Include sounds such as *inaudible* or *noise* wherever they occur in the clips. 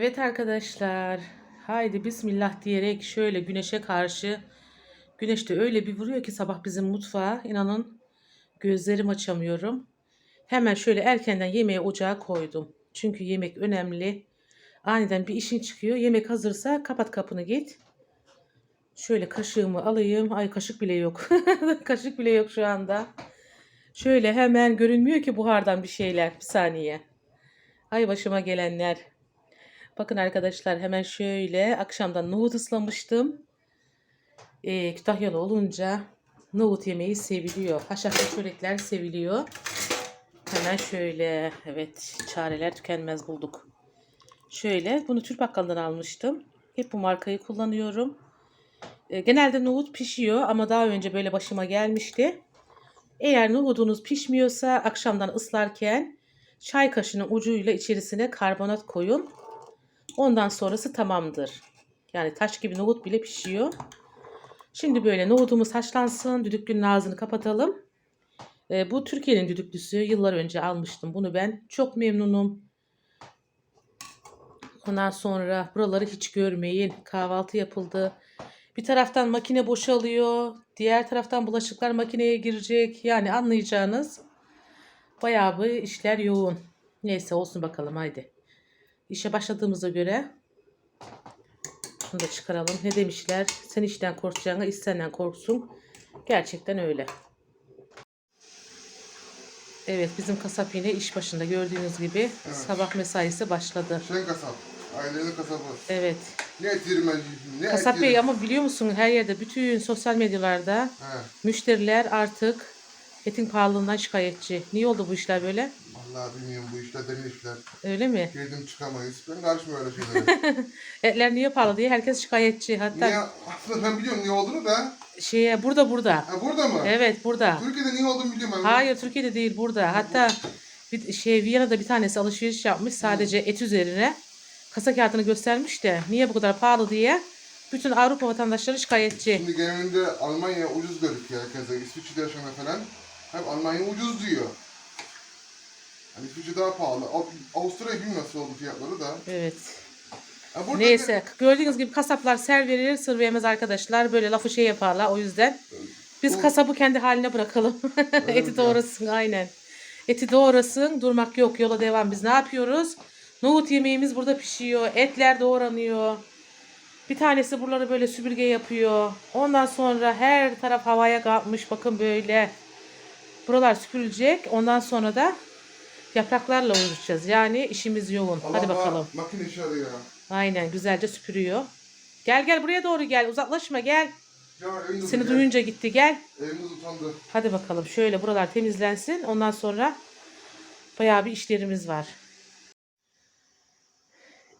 Evet arkadaşlar. Haydi bismillah diyerek şöyle güneşe karşı güneş de öyle bir vuruyor ki sabah bizim mutfağa inanın gözlerim açamıyorum. Hemen şöyle erkenden yemeği ocağa koydum. Çünkü yemek önemli. Aniden bir işin çıkıyor. Yemek hazırsa kapat kapını git. Şöyle kaşığımı alayım. Ay kaşık bile yok. *laughs* kaşık bile yok şu anda. Şöyle hemen görünmüyor ki buhardan bir şeyler. Bir saniye. Ay başıma gelenler. Bakın arkadaşlar hemen şöyle akşamdan nohut ıslamıştım. Ee, Kütahyalı olunca nohut yemeği seviliyor. Haşhaşlı çörekler seviliyor. Hemen şöyle evet çareler tükenmez bulduk. Şöyle bunu Türk bakkalından almıştım. Hep bu markayı kullanıyorum. Ee, genelde nohut pişiyor ama daha önce böyle başıma gelmişti. Eğer nohudunuz pişmiyorsa akşamdan ıslarken çay kaşığının ucuyla içerisine karbonat koyun. Ondan sonrası tamamdır. Yani taş gibi nohut bile pişiyor. Şimdi böyle nohudumuz haşlansın. Düdüklünün ağzını kapatalım. Ee, bu Türkiye'nin düdüklüsü. Yıllar önce almıştım bunu ben. Çok memnunum. Ondan sonra buraları hiç görmeyin. Kahvaltı yapıldı. Bir taraftan makine boşalıyor. Diğer taraftan bulaşıklar makineye girecek. Yani anlayacağınız bayağı bir işler yoğun. Neyse olsun bakalım haydi. İşe başladığımıza göre şunu da çıkaralım. Ne demişler? Sen işten korkacağına iş senden korksun. Gerçekten öyle. Evet bizim kasap yine iş başında gördüğünüz gibi Evet. sabah mesaisi başladı. Şen kasap. Ailenin kasabı. Evet. Ne et yirmeci, ne Kasap et Bey ama biliyor musun her yerde bütün sosyal medyalarda He. müşteriler artık etin pahalılığından şikayetçi. Niye oldu bu işler böyle? Vallahi bilmiyorum bu işler derin işler. Öyle mi? Girdim çıkamayız. Ben karışmıyorum öyle şeylere. *laughs* Etler niye pahalı diye herkes şikayetçi. Hatta niye? Aslında ben biliyorum niye olduğunu da. şeye burada burada. Ha burada mı? Evet burada. Türkiye'de niye olduğunu biliyorum ben. Hayır Türkiye'de değil burada. Hatta bir şey Viyana'da bir tanesi alışveriş yapmış sadece et üzerine. Kasa kağıdını göstermiş de niye bu kadar pahalı diye. Bütün Avrupa vatandaşları şikayetçi. Şimdi genelinde Almanya ucuz gözüküyor herkese. İsviçre'de yaşayan falan. Hep Almanya ucuz diyor. Hani İsviçre daha pahalı. Av- Avustralya bilmiyorum nasıl oldu fiyatları da. Evet. Burada Neyse gördüğünüz gibi kasaplar ser verir sır vermez arkadaşlar. Böyle lafı şey yaparlar o yüzden. Biz Bu- kasabı kendi haline bırakalım. *laughs* Eti doğrasın aynen. Eti doğrasın durmak yok yola devam. Biz ne yapıyoruz? Nohut yemeğimiz burada pişiyor. Etler doğranıyor. Bir tanesi buraları böyle süpürge yapıyor. Ondan sonra her taraf havaya kalkmış. Bakın böyle. Buralar süpürülecek. Ondan sonra da yapraklarla uğraşacağız. Yani işimiz yoğun. Hadi Allah bakalım. Makine işi arıyor. Aynen güzelce süpürüyor. Gel gel buraya doğru gel. Uzaklaşma gel. Ya Seni utandı. duyunca gitti gel. Evimiz utandı. Hadi bakalım şöyle buralar temizlensin. Ondan sonra bayağı bir işlerimiz var.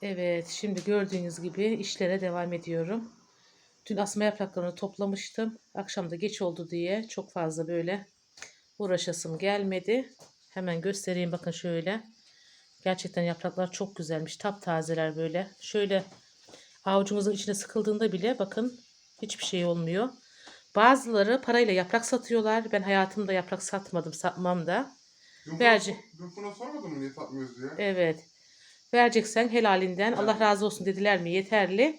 Evet şimdi gördüğünüz gibi işlere devam ediyorum. Dün asma yapraklarını toplamıştım. Akşam da geç oldu diye çok fazla böyle uğraşasım gelmedi. Hemen göstereyim bakın şöyle. Gerçekten yapraklar çok güzelmiş. Taptazeler böyle. Şöyle avucunuzun içine sıkıldığında bile bakın hiçbir şey olmuyor. Bazıları parayla yaprak satıyorlar. Ben hayatımda yaprak satmadım, satmam da. Dün buna sormadın mı niye satmıyoruz diye? Evet. Vereceksen helalinden Allah razı olsun dediler mi yeterli.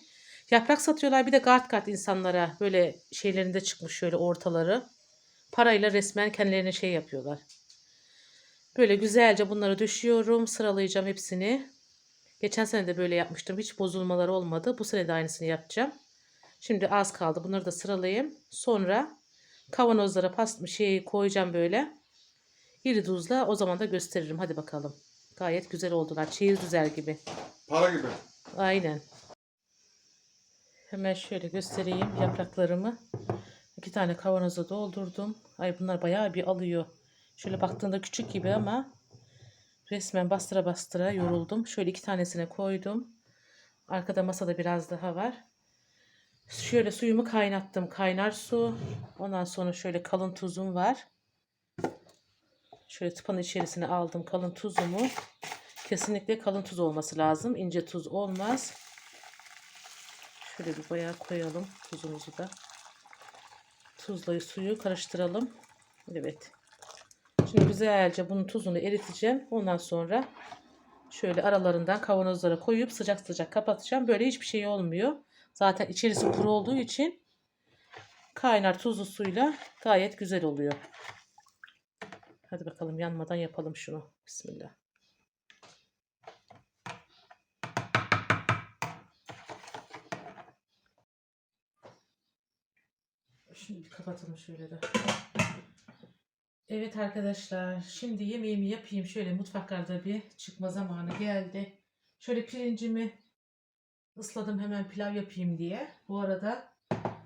Yaprak satıyorlar bir de kart kart insanlara böyle şeylerinde çıkmış şöyle ortaları. Parayla resmen kendilerine şey yapıyorlar. Böyle güzelce bunları düşüyorum. Sıralayacağım hepsini. Geçen sene de böyle yapmıştım. Hiç bozulmaları olmadı. Bu sene de aynısını yapacağım. Şimdi az kaldı. Bunları da sıralayayım. Sonra kavanozlara past şey koyacağım böyle. İri tuzla o zaman da gösteririm. Hadi bakalım. Gayet güzel oldular. Çeyiz düzer gibi. Para gibi. Aynen. Hemen şöyle göstereyim yapraklarımı. İki tane kavanoza doldurdum. Ay bunlar bayağı bir alıyor. Şöyle baktığında küçük gibi ama resmen bastıra bastıra yoruldum. Şöyle iki tanesine koydum. Arkada masada biraz daha var. Şöyle suyumu kaynattım. Kaynar su. Ondan sonra şöyle kalın tuzum var. Şöyle tıpanın içerisine aldım kalın tuzumu. Kesinlikle kalın tuz olması lazım. İnce tuz olmaz. Şöyle bir bayağı koyalım tuzumuzu da. Tuzla suyu karıştıralım. Evet. Şimdi güzelce bunun tuzunu eriteceğim. Ondan sonra Şöyle aralarından kavanozlara koyup sıcak sıcak kapatacağım. Böyle hiçbir şey olmuyor. Zaten içerisi kuru olduğu için kaynar tuzlu suyla gayet güzel oluyor. Hadi bakalım yanmadan yapalım şunu. Bismillah. Şimdi kapatalım şöyle de. Evet arkadaşlar, şimdi yemeğimi yapayım. Şöyle mutfaklarda bir çıkma zamanı geldi. Şöyle pirincimi ısladım hemen pilav yapayım diye. Bu arada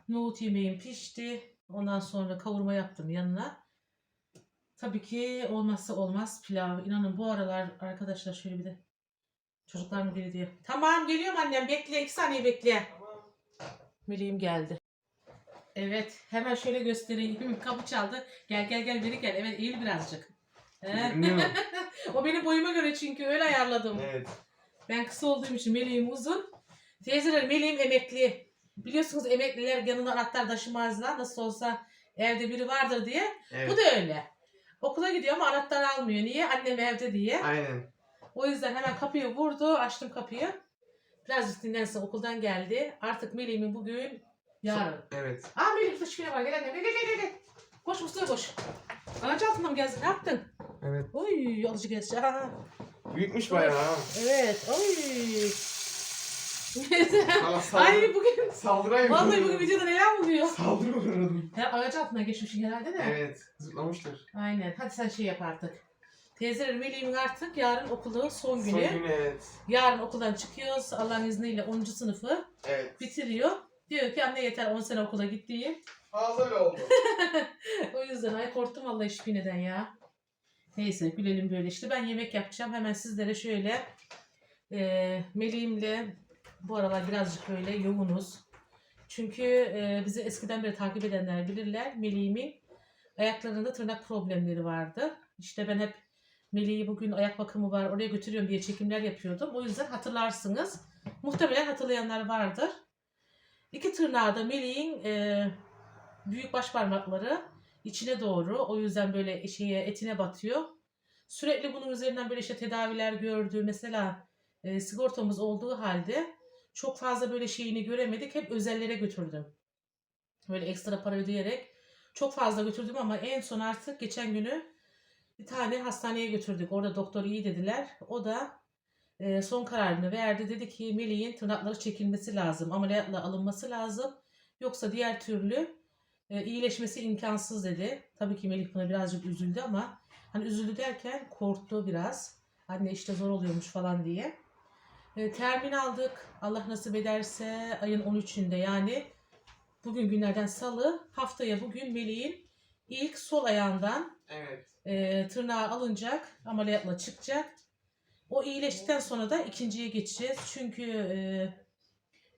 nohut yemeğim pişti. Ondan sonra kavurma yaptım yanına. Tabii ki olmazsa olmaz pilav. İnanın bu aralar arkadaşlar şöyle bir de çocuklar mı geliyor diye. Tamam geliyorum annem bekle iki saniye bekle. Meleğim geldi. Evet hemen şöyle göstereyim. Kapı çaldı. Gel gel gel beri gel. Evet eğil birazcık. He. Görünüyor mu? *laughs* o benim boyuma göre çünkü öyle ayarladım. evet. Ben kısa olduğum için meleğim uzun. Teyzeler meleğim emekli. Biliyorsunuz emekliler yanına anahtar taşımazlar. Nasıl olsa evde biri vardır diye. Evet. Bu da öyle. Okula gidiyor ama anahtar almıyor. Niye? Annem evde diye. Aynen. O yüzden hemen kapıyı vurdu. Açtım kapıyı. Birazcık dinlensin okuldan geldi. Artık meleğimin bugün yarın. Evet. Aa Melih şöyle var. Gel annem. Gel gel gel. Koş Mustafa koş. Ağacı altından mı geldin? Ne yaptın? Evet. Oy alıcı gezdi. Aa, Büyükmüş bayağı ha. evet. Oy. Valla *laughs* saldır. Ay bugün Saldırayım. vallahi bugün videoda neler oluyor? Saldırı uğradım. Ya ağacı altından geçmişsin herhalde de. Evet. Zıplamıştır. Aynen. Hadi sen şey yap artık. Teyzelerim Melih'imin artık yarın okulu son günü. Son günü evet. Yarın okuldan çıkıyoruz. Allah'ın izniyle 10. sınıfı Evet. bitiriyor. Diyor ki anne yeter 10 sene okula gittiğim. Öyle oldu. *laughs* o yüzden ay korktum vallahi şipineden ya. Neyse gülelim böyle işte. Ben yemek yapacağım. Hemen sizlere şöyle e, Melih'imle bu aralar birazcık böyle yoğunuz. Çünkü e, bizi eskiden beri takip edenler bilirler. Melih'imin ayaklarında tırnak problemleri vardı. İşte ben hep Melih'i bugün ayak bakımı var oraya götürüyorum diye çekimler yapıyordum. O yüzden hatırlarsınız. Muhtemelen hatırlayanlar vardır. İki tırnağı da Melih'in e, büyük baş parmakları içine doğru. O yüzden böyle şeye etine batıyor. Sürekli bunun üzerinden böyle işte tedaviler gördü. Mesela e, sigortamız olduğu halde çok fazla böyle şeyini göremedik. Hep özellere götürdüm. Böyle ekstra para ödeyerek çok fazla götürdüm ama en son artık geçen günü bir tane hastaneye götürdük. Orada doktor iyi dediler. O da e, son kararını verdi. Dedi ki Melih'in tırnakları çekilmesi lazım. Ameliyatla alınması lazım. Yoksa diğer türlü e, iyileşmesi imkansız dedi. Tabii ki Melih buna birazcık üzüldü ama hani üzüldü derken korktu biraz. Anne işte zor oluyormuş falan diye. E, termin aldık. Allah nasip ederse ayın 13'ünde yani bugün günlerden salı haftaya bugün Melih'in ilk sol ayağından Evet. e, tırnağı alınacak, ameliyatla çıkacak. O iyileştikten sonra da ikinciye geçeceğiz. Çünkü e,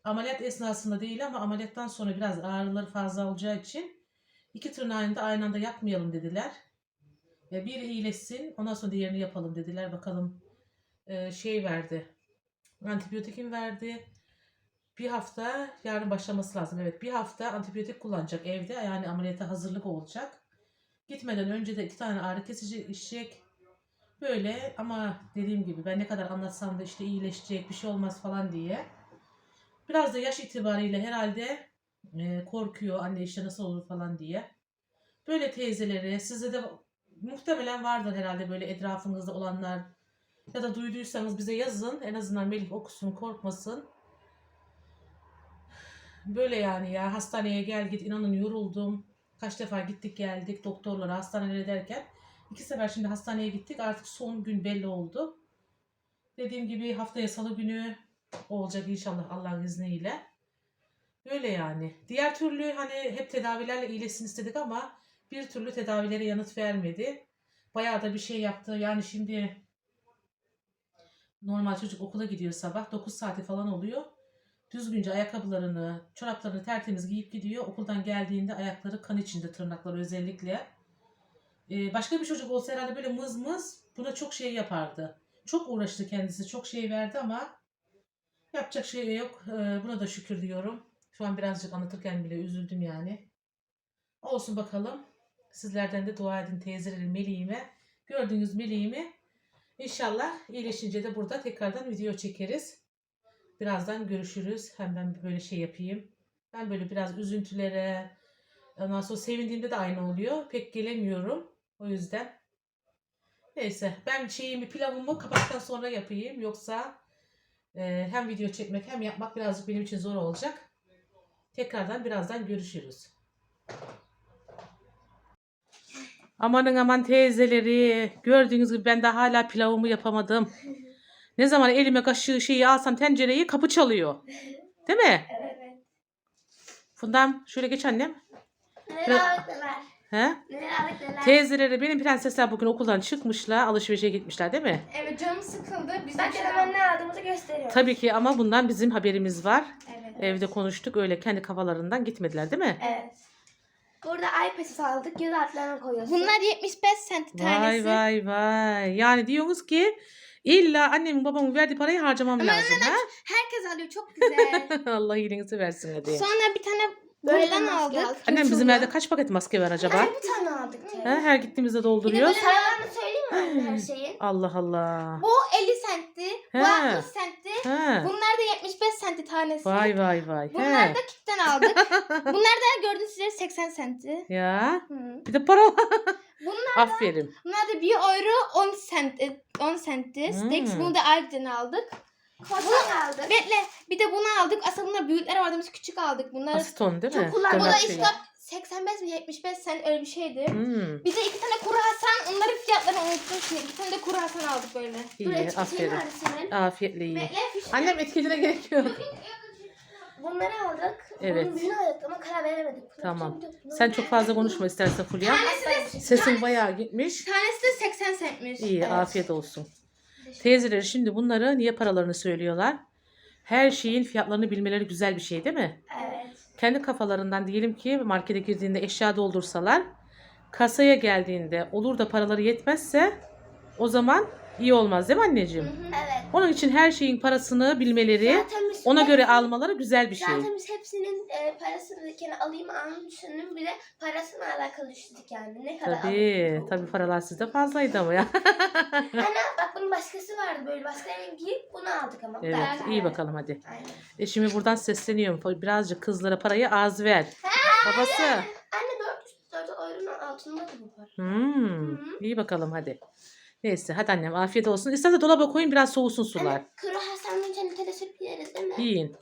ameliyat esnasında değil ama ameliyattan sonra biraz ağrıları fazla olacağı için iki tırnağını da aynı anda yapmayalım dediler. E, bir iyileşsin, ondan sonra diğerini yapalım dediler. Bakalım e, şey verdi, antibiyotikim verdi. Bir hafta yarın başlaması lazım. Evet bir hafta antibiyotik kullanacak evde. Yani ameliyata hazırlık olacak. Gitmeden önce de iki tane ağrı kesici içecek. Böyle ama dediğim gibi ben ne kadar anlatsam da işte iyileşecek bir şey olmaz falan diye. Biraz da yaş itibariyle herhalde e, korkuyor anne işte nasıl olur falan diye. Böyle teyzeleri sizde de muhtemelen vardır herhalde böyle etrafınızda olanlar ya da duyduysanız bize yazın. En azından Melih okusun korkmasın. Böyle yani ya hastaneye gel git inanın yoruldum. Kaç defa gittik geldik doktorlara hastanelere derken. İki sefer şimdi hastaneye gittik artık son gün belli oldu. Dediğim gibi haftaya salı günü olacak inşallah Allah'ın izniyle. Böyle yani. Diğer türlü hani hep tedavilerle iyileşsin istedik ama bir türlü tedavilere yanıt vermedi. Bayağı da bir şey yaptı. Yani şimdi normal çocuk okula gidiyor sabah 9 saati falan oluyor. Düzgünce ayakkabılarını, çoraplarını tertemiz giyip gidiyor. Okuldan geldiğinde ayakları kan içinde tırnakları özellikle. Ee, başka bir çocuk olsa herhalde böyle mız mız buna çok şey yapardı. Çok uğraştı kendisi, çok şey verdi ama yapacak şey yok. Ee, buna da şükür diyorum. Şu an birazcık anlatırken bile üzüldüm yani. Olsun bakalım. Sizlerden de dua edin teyzelerim Meleğime. Gördüğünüz Meleğimi İnşallah iyileşince de burada tekrardan video çekeriz. Birazdan görüşürüz. Hem ben böyle şey yapayım. Ben böyle biraz üzüntülere, ondan sonra sevindiğimde de aynı oluyor. Pek gelemiyorum. O yüzden. Neyse ben şeyimi pilavımı kapattıktan sonra yapayım. Yoksa e, hem video çekmek hem yapmak birazcık benim için zor olacak. Tekrardan birazdan görüşürüz. Amanın aman teyzeleri. Gördüğünüz gibi ben de hala pilavımı yapamadım. Ne zaman elime kaşığı şeyi alsam tencereyi kapı çalıyor. Değil mi? Evet. Fundam şöyle geç annem. Neler. He? Neler aldık neler. Teyzeleri benim prensesler bugün okuldan çıkmışlar. Alışverişe gitmişler değil mi? Evet canım sıkıldı. Biz Bak de hemen ne aldığımızı gösteriyorum. Tabii ki ama bundan bizim haberimiz var. Evet. Evde konuştuk öyle kendi kafalarından gitmediler değil mi? Evet. Burada iPad'i aldık. Göz altlarına koyuyorsun. Bunlar 75 cent Vay tanesi. vay vay. Yani diyorsunuz ki illa annemin babamın verdiği parayı harcamam Ama lazım ha? Herkes alıyor çok güzel. *laughs* Allah iyiliğinizi versin hadi. Sonra bir tane Böyle buradan maske aldık. aldık. Annem bizim evde kaç paket maske var acaba? Ay, bir tane aldık. Ha, her gittiğimizde Bir de dolduruyor. böyle- Paralarını söyleyeyim mi her şeyin? Allah Allah. Bu 50 centti. Bu He. 60 centti. Ha. Bunlar da 75 centti tanesi. Vay vay vay. Bunlar He. da kitten aldık. *laughs* Bunlar da gördüğünüz üzere 80 centti. Ya. Hı. Bir de para var. Bunlar Aferin. Bunlar da 1 euro 10 cent, e, 10 centti. Steaks Hmm. bunu da ayrıca aldık. Kotan aldık. Bekle bir de bunu aldık. Aslında bunlar büyükler vardı biz küçük aldık. Bunları Aston değil mi? Çok kullandım. Bu da işte şeyi. 85 mi 75 cent öyle bir şeydi. Hmm, Bir de iki tane kuru Hasan. Onların fiyatlarını unuttum şimdi. İki tane de kuru Hasan aldık böyle. Dur iyi etiketi aferin. var senin. Afiyetle iyi. Bekle fiş. Annem etkicine gerek yok. Bunları aldık. Evet. Bunun büyüğünü aldık ama karar veremedik. Bunu Tamam. kim bilir? Bunu- Sen çok fazla konuşma istersen Fulya. Tanesi de, Sesin bayağı gitmiş. tanesi de 80 centmiş. İyi Evet. afiyet olsun. Teyzeleri şimdi bunları niye paralarını söylüyorlar? Her şeyin fiyatlarını bilmeleri güzel bir şey değil mi? Evet. Kendi kafalarından diyelim ki markete girdiğinde eşya doldursalar kasaya geldiğinde olur da paraları yetmezse o zaman iyi olmaz değil mi anneciğim? Evet. Onun için her şeyin parasını bilmeleri, Zaten biz ona göre hepsini- almaları güzel bir şey. Zaten biz hepsinin e, parasını kere alayım almayayım düşündüm bile parasına alakalı düşündük yani. Ne kadar Tabii, alırız? tabii paralar sizde fazlaydı ama ya. Ana *laughs* bak bunun başkası vardı böyle başka rengi bunu aldık ama. Evet, Daha- iyi bakalım hadi. Aynen. E şimdi buradan sesleniyorum. Birazcık kızlara parayı az ver. Babası. Anne 400 4 euronun altında da bu para. Hmm, Hı. iyi bakalım hadi. Neyse hadi annem afiyet olsun. İsterse dolaba koyun biraz soğusun sular. Kuru Hasan'ın çanı telesip yeriz değil mi? Yiyin.